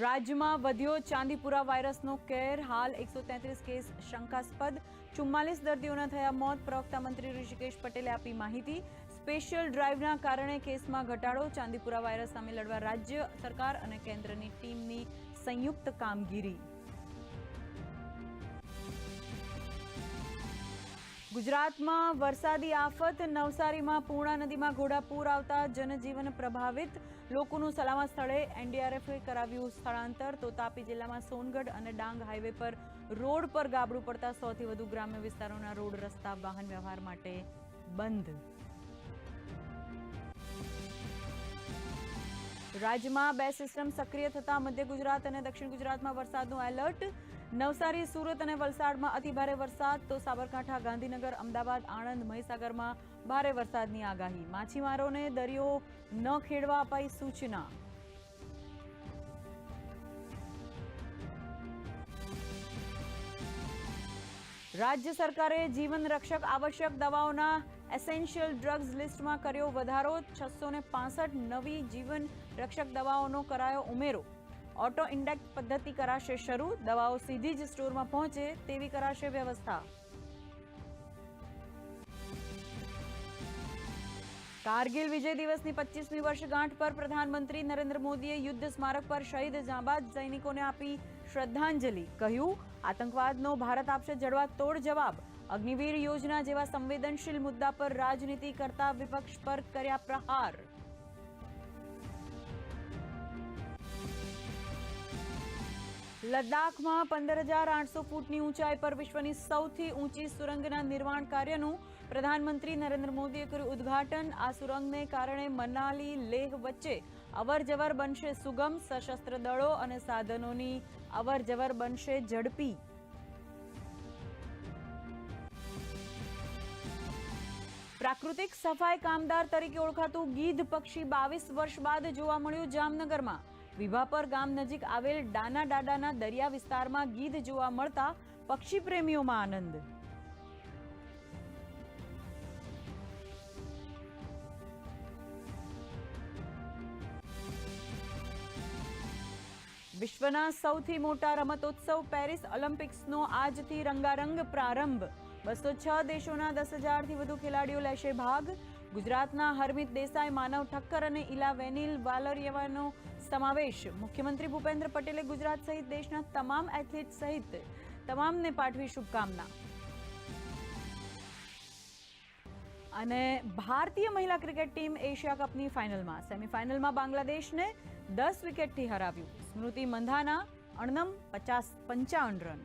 રાજ્યમાં વધ્યો ચાંદીપુરા વાયરસનો કેર. હાલ એકસો કેસ શંકાસ્પદ. ચુમ્માલીસ દર્દીઓના થયા મોત. પ્રવક્તા મંત્રી ઋષિકેશ પટેલે આપી માહિતી. સ્પેશિયલ ડ્રાઈવના કારણે કેસમાં ઘટાડો. ચાંદીપુરા વાયરસ સામે લડવા રાજ્ય સરકાર અને કેન્દ્રની ટીમની સંયુક્ત કામગીરી. ગુજરાતમાં વરસાદી આફત. નવસારીમાં પૂર્ણા નદીમાં ઘોડાપૂર આવતા જનજીવન પ્રભાવિત. લોકોનું સલામત સ્થળે એનડીઆરએફે કરાવ્યું સ્થળાંતર. તો તાપી જિલ્લામાં સોનગઢ અને ડાંગ હાઈવે પર રોડ પર ગાબડું પડતા સૌથી વધુ ગ્રામ્ય વિસ્તારોના રોડ રસ્તા વાહન વ્યવહાર માટે બંધ. રાજ્યમાં બે સિસ્ટમ સક્રિય થતા મધ્ય ગુજરાત અને દક્ષિણ ગુજરાતમાં વરસાદનું એલર્ટ. નવસારી, સુરત અને વલસાડમાં અતિભારે વરસાદ. તો સાબરકાંઠા, ગાંધીનગર, અમદાવાદ, આણંદ, મહીસાગરમાં ભારે વરસાદની આગાહી. માછીમારોને દરિયો ન ખેડવા અપાઈ સૂચના. રાજ્ય સરકારે જીવન રક્ષક આવશ્યક દવાઓના એસેન્શિયલ ડ્રગ્સ લિસ્ટમાં કર્યો વધારો. છસો નવી જીવન રક્ષક દવાઓનો કરાયો ઉમેરો. ઓટો ઇન્ડેક્ટ પદ્ધતિ કરાશે શરૂ. દવાઓ સીધી જ સ્ટોરમાં પહોંચે તેવી કરાશે વ્યવસ્થા. કારગિલ વિજય દિવસની પચીસમી વર્ષગાંઠ પર પ્રધાનમંત્રી નરેન્દ્ર મોદીએ યુદ્ધ સ્મારક પર શહીદ જાંબાજ સૈનિકોને આપી શ્રદ્ધાંજલિ. કહ્યું, આતંકવાદનો ભારત આપશે જડવા તોડ જવાબ. અગ્નિવીર યોજના જેવા સંવેદનશીલ મુદ્દા પર રાજનીતિ કરતા વિપક્ષ પર કર્યા પ્રહાર. લદ્દાખમાં પંદર હજાર આઠસો ફૂટની ઊંચાઈ પર વિશ્વની સૌથી ઊંચી સુરંગના નિર્માણ કાર્યનું પ્રધાનમંત્રી નરેન્દ્ર મોદીએ કર્યું ઉદ્ઘાટન. આ સુરંગને કારણે મનાલી, લેહ વચ્ચે અવરજવર બનશે સુગમ સશસ્ત્ર દળો અને સાધનોની અવરજવર બનશે ઝડપી. પ્રાકૃતિક સફાઈ કામદાર તરીકે ઓળખાતું ગીધ પક્ષી બાવીસ વર્ષ બાદ જોવા મળ્યું જામનગરમાં. વિભાપર ગામ નજીક આવેલ ડાના ડાડાના દરિયા વિસ્તારમાં ગીધ જોવા મળતા પક્ષી પ્રેમીઓમાં આનંદ. વિશ્વના સૌથી મોટા રમતોત્સવ પેરિસ ઓલિમ્પિક્સનો આજથી રંગારંગ પ્રારંભ. બસો છ દેશોના દસ હજારથી વધુ ખેલાડીઓ લેશે ભાગ. ગુજરાતના હરમિત દેસાઈ, માનવ ઠક્કર અને ઇલા વેનિલ વાલરિયવાનો સમાવેશ. મુખ્યમંત્રી ભૂપેન્દ્ર પટેલે ગુજરાત સહિત દેશના તમામ એથ્લેટ સહિત તમામને પાઠવી શુભકામના. અને ભારતીય મહિલા ક્રિકેટ ટીમ એશિયા કપની ફાઇનલમાં, સેમીફાઇનલમાં બાંગ્લાદેશને દસ વિકેટથી હરાવ્યું. સ્મૃતિ મંધાના અણનમ પચાસ પંચાવન રન.